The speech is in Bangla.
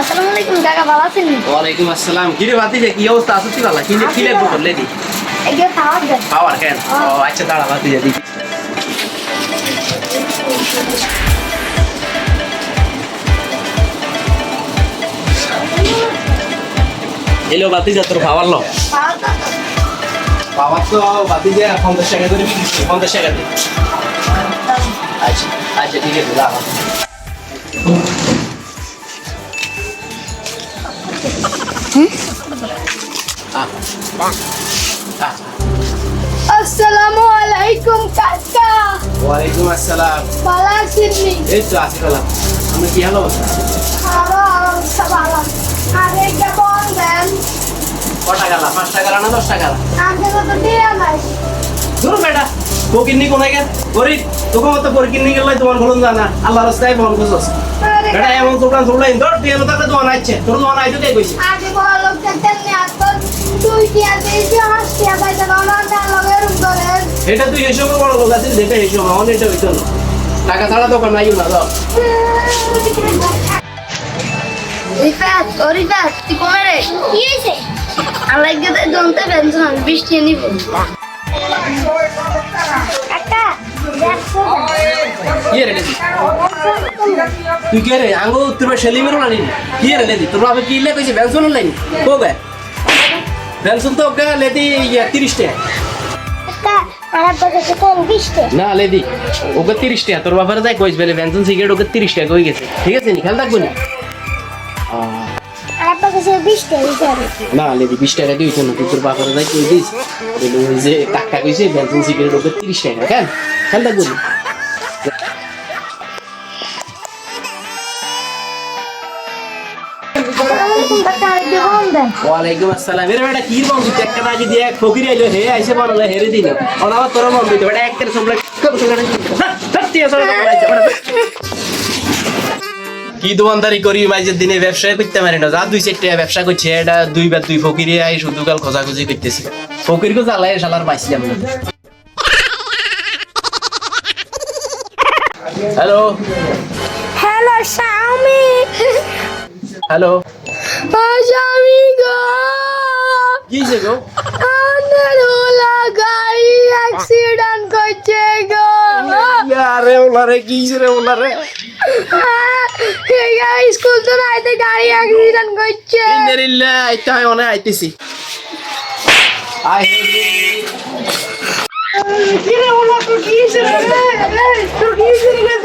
আসসালামু আলাইকুম কাকা ভালো আছেন? ওয়ালাইকুম আসসালাম। কি রে ভাতিজা কি অবস্থা? আছো তুই ভালো কি কি লাগবে তোর দেন পাওয়ার কেন? ও আচ্ছা দাঁড়া ভাতিজা দিদি এলো ভাতিজা তোর খাবার লো। পাওয়ার তো ভাতিজা পঞ্চাশ টাকা করে পঞ্চাশ টাকা দিয়ে। আচ্ছা আচ্ছা ঠিক আছে আহ আসসালামু আলাইকুম কাকা। ওয়ালাইকুম আসসালাম। ভালো আছেন এই তো আছি বলা আমি কি হলো আরও অবস্থা ভালো। আরে কেমন দেন। কটা গেলা? পাঁচ টাকা না দশ টাকা আগে তো দিয়ে নাই। কোনায় গেল গরিব তোকে মতো পরিকিন্নি গেলে তোমার বলুন জানা আল্লাহ রাস্তায় বুঝছ আরে বেটা এমন দোকান চললাই ধর তুই এলো তাহলে তোমার আইছে। তোর তোমার আইতে কে কইছে? আগে বড় লোক দেখতেন নি আর তো দুই টিয়া দিয়েছি আমার টিয়া পাইতে না না লগের ধরেন এটা তুই সময় বড় লোক আছিস দেখে এই সময়। এটা হইতো না। টাকা ছাড়া দোকান নাই না দাও রিফাত ও রিফাত তুই কমে রে। কি হয়েছে আল্লাহ গেতে জমতে পেনশন বৃষ্টি নিব কি রে লেদি তুই কে রে? আঙ্গো তোর সেলি মেরো নানি কি রে লেদি তোর বাবা কি লে কইছে? বেনসন লাইনি কো গে বেনসন তো ওকে লেদি ইয়া 30 টাকা কাকা না লেদি ওকে 30 টাকা তোর বাবার যাই কইস বলে বেনসন সিগারেট ওকে 30 টাকা কই গেছে? ঠিক আছে নি? খেয়াল থাকব নি? না লেদি 20 টাকা দিই তো না তোর বাবার যাই কই দিস? ওই যে টাকা কইছে বেনসন সিগারেট ওকে 30 টাকা কেন খেয়াল থাকব নি? ওয়ালাইকুম আসসালাম। এর বেটা কি বন্ধু একটা বাজি দিয়ে ফকির আইলো হে আইসে বনলে হেরে দিন ওনা আবার তোর বন্ধু তো বেটা একটা সবলা কব সবলা সত্যি আসলে কি দোকানদারি করি মাঝের দিনে ব্যবসা করতে পারি না। যা দুই চারটা ব্যবসা করছে এটা দুইবার দুই ফকিরে আই শুধু কাল খোঁজাখুঁজি করতেছি। ফকির কো জ্বালাই শালার পাইছিলাম না হ্যালো হ্যালো স্বামী গো। কি হয়েছে গো? আমাদের ওলা গাড়ি অ্যাক্সিডেন্ট করছে গো। আরে ওলারে কি রে ওলারে স্কুল তো নাইতে গাড়ি অ্যাক্সিডেন্ট করছে। ইন্দারিল্লাহ আইতে হয় অনেক আইতেছি। আই কি রে ওলা তো কি রে? তোর কি রে?